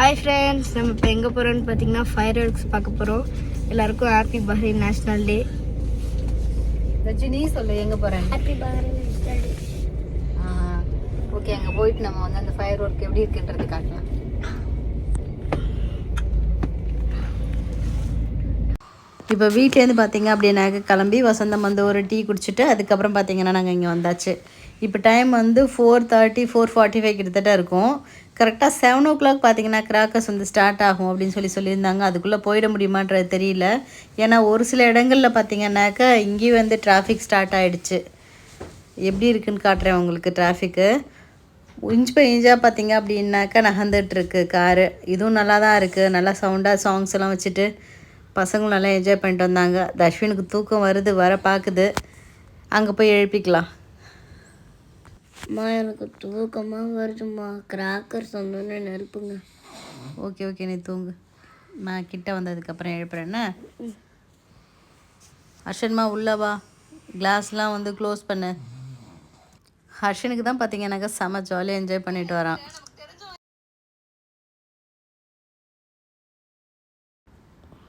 Hi friends நம்ம இப்போ எங்கே போகிறோம்னு பார்த்தீங்கன்னா ஃபயர் ஒர்க்ஸ் பார்க்க போகிறோம் எல்லாருக்கும் happy Bahrain national day Rajini சொல்லு எங்க போறேன் happy Bahrain national day okay அங்க போயிட்டு நம்ம வந்து அந்த ஃபயர் ஒர்க் எப்படி இருக்குன்றது காட்டலாம். இப்போ வீட்டிலேருந்து பார்த்தீங்க அப்படின்னாக்க கிளம்பி வசந்தம் வந்து ஒரு டீ குடிச்சிட்டு அதுக்கப்புறம் பார்த்தீங்கன்னா நாங்கள் இங்கே வந்தாச்சு. இப்போ டைம் வந்து four thirty four forty five கிட்டத்தட்ட இருக்கும். கரெக்டாக செவன் ஓ கிளாக் பார்த்தீங்கன்னா கிராக்கர்ஸ் வந்து ஸ்டார்ட் ஆகும் அப்படின்னு சொல்லி சொல்லியிருந்தாங்க. அதுக்குள்ளே போயிட முடியுமான்றது தெரியல. ஏன்னா ஒரு சில இடங்களில் பார்த்தீங்கன்னாக்கா இங்கேயும் வந்து டிராஃபிக் ஸ்டார்ட் ஆகிடுச்சு எப்படி இருக்குன்னு காட்டுறேன் உங்களுக்கு டிராஃபிக்கு இன்ச் பை இன்ச்சாக பார்த்தீங்க அப்படின்னாக்கா நகர்ந்துட்டுருக்கு காரு இதுவும் நல்லா தான் இருக்குது நல்லா சவுண்டாக சாங்ஸ் எல்லாம் வச்சுட்டு பசங்களும் நல்லா என்ஜாய் பண்ணிட்டு வந்தாங்க. தஷ்வினுக்கு தூக்கம் வருது வர பார்க்குது அங்கே போய் எழுப்பிக்கலாம். அம்மா எனக்கு தூக்கமாக வருதுமா கிராக்கர் சொன்னோன்னு நெருப்புங்க. ஓகே ஓகே நீ தூங்கு. நான் கிட்ட வந்ததுக்கப்புறம் எழுப்புறேன்னா ஹர்ஷன்மா உள்ள வா. கிளாஸ்லாம் வந்து க்ளோஸ் பண்ணு. ஹர்ஷனுக்கு தான் பார்த்தீங்கன்னாக்கா செம ஜாலியாக என்ஜாய் பண்ணிட்டு வரான்.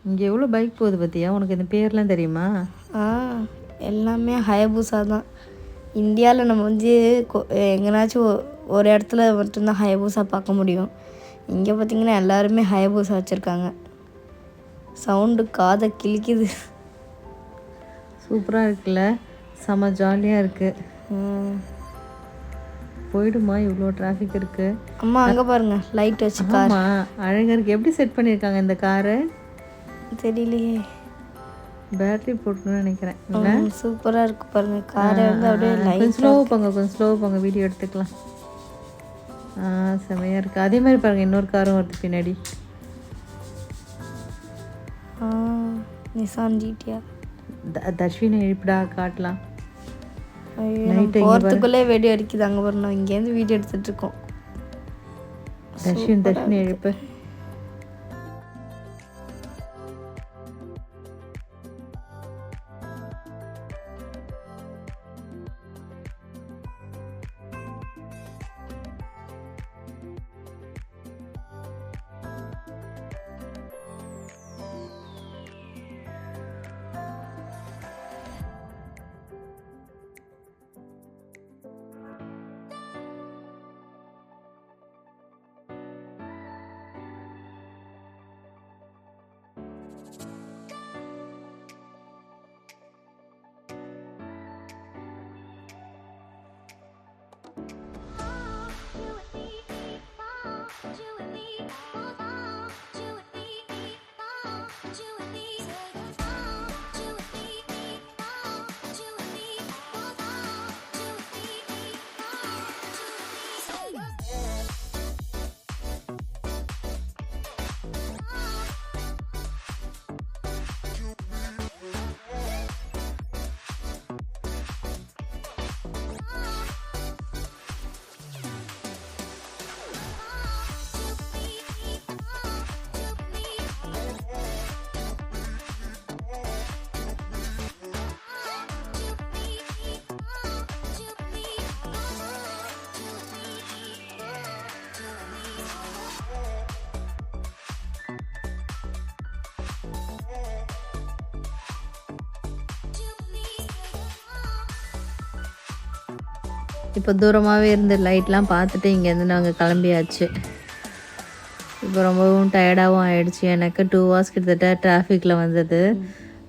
இங்கே எவ்வளோ பைக் போகுது பார்த்தியா உனக்கு இந்த பேர்லாம் தெரியுமா? ஆ எல்லாமே ஹயபூசா தான். இந்தியாவில் நம்ம வந்து எங்கனாச்சும் ஒரு இடத்துல மட்டும்தான் ஹயபூசா பார்க்க முடியும். இங்கே பார்த்தீங்கன்னா எல்லாருமே ஹயபூசா வச்சுருக்காங்க. சவுண்டு காதை கிழிக்குது. சூப்பராக இருக்குல்ல? செம ஜாலியாக இருக்குது. போயிடுமா இவ்வளோ டிராஃபிக் இருக்குது அம்மா அங்கே பாருங்க லைட் வச்சு அழகாக இருக்குது எப்படி செட் பண்ணியிருக்காங்க இந்த காரை தெரியலையே. பேட்டரி போட்டுக்கணும்னு நினைக்கிறேன். சூப்பராக இருக்கு பாருங்க. காரை வந்து அப்படியே கொஞ்சம் ஸ்லோ போங்க கொஞ்சம் ஸ்லோ போங்க. வீடியோ எடுத்துக்கலாம். ஆ செமையாக இருக்குது அதே மாதிரி பாருங்க இன்னொரு காரும் வருது பின்னாடி. நிசான் ஜிடியா த- தர்ஷினை எழுப்பிடா காட்டலாம். போகிறதுக்குள்ளே வீடியோ அடிக்குது அங்கே பாருங்க. இங்கேருந்து வீடியோ எடுத்துட்டு இருக்கோம். தர்ஷின் தர்ஷினி எழுப்பு இப்போ தூரமாகவே இருந்து லைட்லாம் பார்த்துட்டு இங்கேருந்து நாங்கள் கிளம்பியாச்சு. இப்போ ரொம்பவும் டயர்டாகவும் ஆயிடுச்சு. எனக்கு டூ ஹவர்ஸ் கிட்டத்தட்ட டிராஃபிக்கில் வந்தது.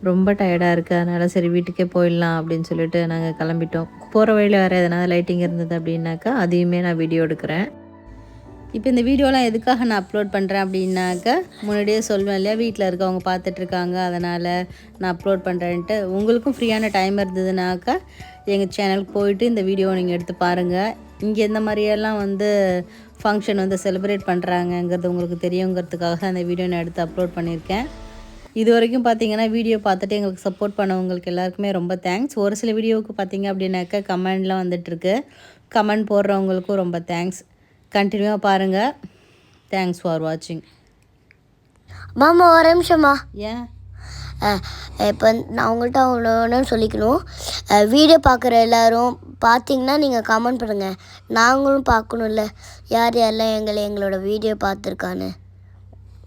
ரொம்ப டயர்டாக இருக்குது அதனால் சரி வீட்டுக்கே போயிடலாம் அப்படின்னு சொல்லிட்டு நாங்கள் கிளம்பிட்டோம். போகிற வழியில் வேறு எதனா லைட்டிங் இருந்தது அப்படின்னாக்கா அதையுமே நான் வீடியோ எடுக்கிறேன். இப்போ இந்த வீடியோலாம் எதுக்காக நான் அப்லோட் பண்ணுறேன் அப்படின்னாக்கா முன்னாடியே சொல்வேன் இல்லையா வீட்டில் இருக்கவங்க பார்த்துட்ருக்காங்க அதனால் நான் அப்லோட் பண்ணுறேன்ட்டு உங்களுக்கும் ஃப்ரீயான டைம் இருந்ததுனாக்கா எங்கள் சேனலுக்கு போயிட்டு இந்த வீடியோவை நீங்கள் எடுத்து பாருங்கள் இங்கே இந்த மாதிரியெல்லாம் வந்து ஃபங்க்ஷன் வந்து செலிப்ரேட் பண்ணுறாங்கங்கிறது உங்களுக்கு தெரியுங்கிறதுக்காக தான் அந்த வீடியோ நான் எடுத்து அப்லோட் பண்ணியிருக்கேன். இது வரைக்கும் பார்த்தீங்கன்னா வீடியோ பார்த்துட்டு எங்களுக்கு சப்போர்ட் பண்ணவங்களுக்கு எல்லாருக்குமே ரொம்ப தேங்க்ஸ் ஒரு சில வீடியோவுக்கு பார்த்தீங்க அப்படின்னாக்கா கமெண்ட்லாம் வந்துட்டுருக்கு கமெண்ட் போடுறவங்களுக்கும் ரொம்ப தேங்க்ஸ் கண்டினியூவாக பாருங்கள் தேங்க்ஸ் ஃபார் வாட்சிங் மாமா ஒரு நிமிஷமா ஏன் இப்போ நான் உங்கள்கிட்ட அவ்வளோன்னு சொல்லிக்கணும். வீடியோ பார்க்குற எல்லாரும் பார்த்தீங்கன்னா நீங்கள் கமெண்ட் பண்ணுங்கள் நாங்களும் பார்க்கணும்ல. யார் யாரெல்லாம் எங்களை எங்களோட video பார்த்துருக்கான்னு.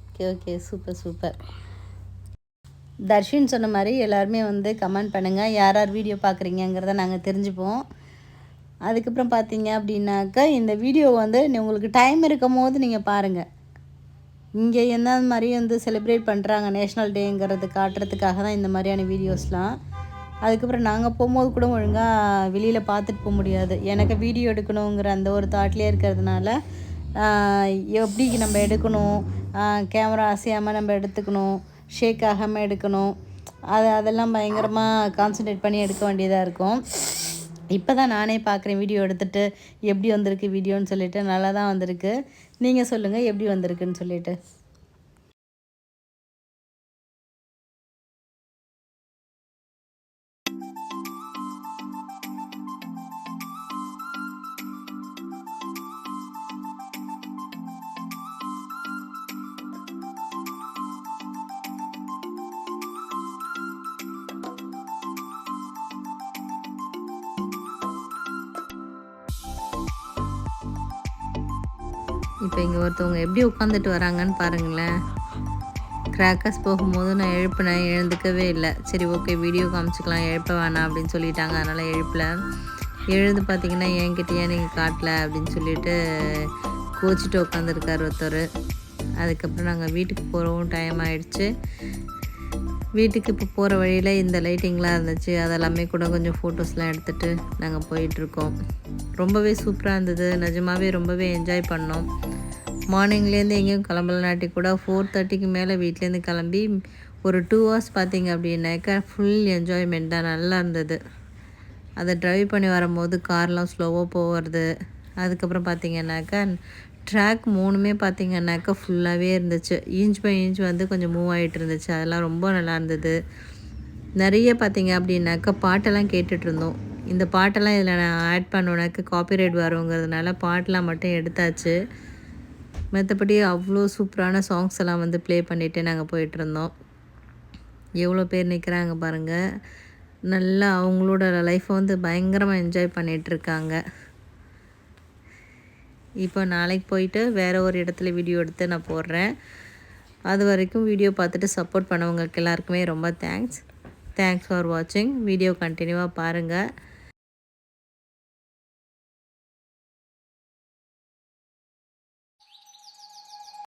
Okay okay super super Darshin சொன்ன மாதிரி எல்லாருமே வந்து கமெண்ட் பண்ணுங்கள் யார் யார் வீடியோ பார்க்குறீங்கிறத நாங்கள் தெரிஞ்சுப்போம். அதுக்கப்புறம் பார்த்தீங்க அப்படின்னாக்கா இந்த வீடியோ வந்து உங்களுக்கு டைம் இருக்கும் போது நீங்கள் பாருங்கள் இங்கே என்ன மாதிரி வந்து செலிப்ரேட் பண்ணுறாங்க நேஷ்னல் டேங்கிறது காட்டுறதுக்காக தான் இந்த மாதிரியான வீடியோஸ்லாம் அதுக்கப்புறம் நாங்கள் போகும்போது கூட ஒழுங்காக வெளியில் பார்த்துட்டு போக முடியாது. எனக்கு வீடியோ எடுக்கணுங்கிற அந்த ஒரு தாட்லேயே இருக்கிறதுனால எப்படி நம்ம எடுக்கணும்? கேமரா அசையாமல் நம்ம எடுத்துக்கணும்? ஷேக் ஆகாமல் எடுக்கணும்? அது அதெல்லாம் பயங்கரமாக கான்சன்ட்ரேட் பண்ணி எடுக்க வேண்டியதாக இருக்கும். இப்போ தான் நானே பார்க்குறேன் வீடியோ எடுத்துகிட்டு எப்படி வந்திருக்கு வீடியோன்னு சொல்லிட்டு நல்லா தான் வந்திருக்கு. நீங்கள் சொல்லுங்கள் எப்படி வந்திருக்குன்னு சொல்லிட்டு. இப்போ இங்கே ஒருத்தவங்க எப்படி உட்காந்துட்டு வராங்கன்னு பாருங்களேன். கிராக்கர்ஸ் போகும்போது நான் எழுப்பினேன் எழுந்துக்கவே இல்லை. சரி ஓகே வீடியோ காமிச்சிக்கலாம் எழுப்ப வேணாம் அப்படின்னு சொல்லிட்டாங்க. அதனால் எழுப்பலை. எழுந்து பார்த்தீங்கன்னா என்கிட்டயே நீங்கள் காட்டல அப்படின்னு சொல்லிட்டு கோச்சிட்டு உட்காந்துருக்கார் ஒருத்தர். அதுக்கப்புறம் நாங்கள் வீட்டுக்கு போகிறவும் டைம் ஆயிடுச்சு. வீட்டுக்கு இப்போ போகிற வழியில் இந்த லைட்டிங்லாம் இருந்துச்சு. அதெல்லாமே கூட கொஞ்சம் ஃபோட்டோஸ்லாம் எடுத்துகிட்டு நாங்கள் போயிட்டுருக்கோம். ரொம்பவே சூப்பராக இருந்தது. நிஜமாகவே ரொம்பவே என்ஜாய் பண்ணோம். மார்னிங்லேருந்து எங்கேயும் கிளம்பலனாட்டி கூட ஃபோர் தேர்ட்டிக்கு மேலே வீட்லேருந்து கிளம்பி ஒரு டூ ஹவர்ஸ் பார்த்தீங்க அப்படின்னாக்கா ஃபுல் என்ஜாய்மெண்ட் தான். நல்லா இருந்தது. அதை ட்ரைவ் பண்ணி வரும்போது கார்லாம் ஸ்லோவாக போகிறது அதுக்கப்புறம் பார்த்தீங்கன்னாக்கா ட்ராக் மூணுமே பார்த்தீங்கன்னாக்கா ஃபுல்லாகவே இருந்துச்சு. இன்ச் பை இன்ச் வந்து கொஞ்சம் மூவ் ஆகிட்டு இருந்துச்சு. அதெல்லாம் ரொம்ப நல்லா இருந்தது. நிறைய பார்த்திங்க அப்படின்னாக்கா பாட்டெல்லாம் கேட்டுட்ருந்தோம் இந்த பாட்டெல்லாம் இதில் நான் ஆட் பண்ணோன்னாக்க காப்பிரைட் வருங்கிறதுனால பாட்டெலாம் மட்டும் எடுத்தாச்சு. மற்றபடி அவ்வளோ சூப்பரான சாங்ஸ் எல்லாம் வந்து ப்ளே பண்ணிவிட்டு நாங்கள் போயிட்டுருந்தோம் எவ்வளோ பேர் நிற்கிறாங்க பாருங்கள் நல்லா அவங்களோட லைஃப்பை வந்து பயங்கரமாக என்ஜாய் பண்ணிகிட்ருக்காங்க இப்போ நாளைக்கு போயிட்டு வேறு ஒரு இடத்துல வீடியோ எடுத்து நான் போடுறேன். அது வரைக்கும் வீடியோ பார்த்துட்டு சப்போர்ட் பண்ணவங்களுக்கு எல்லாருக்குமே ரொம்ப தேங்க்ஸ் தேங்க்ஸ் ஃபார் வாட்சிங் வீடியோ கண்டினியூவாக பாருங்கள்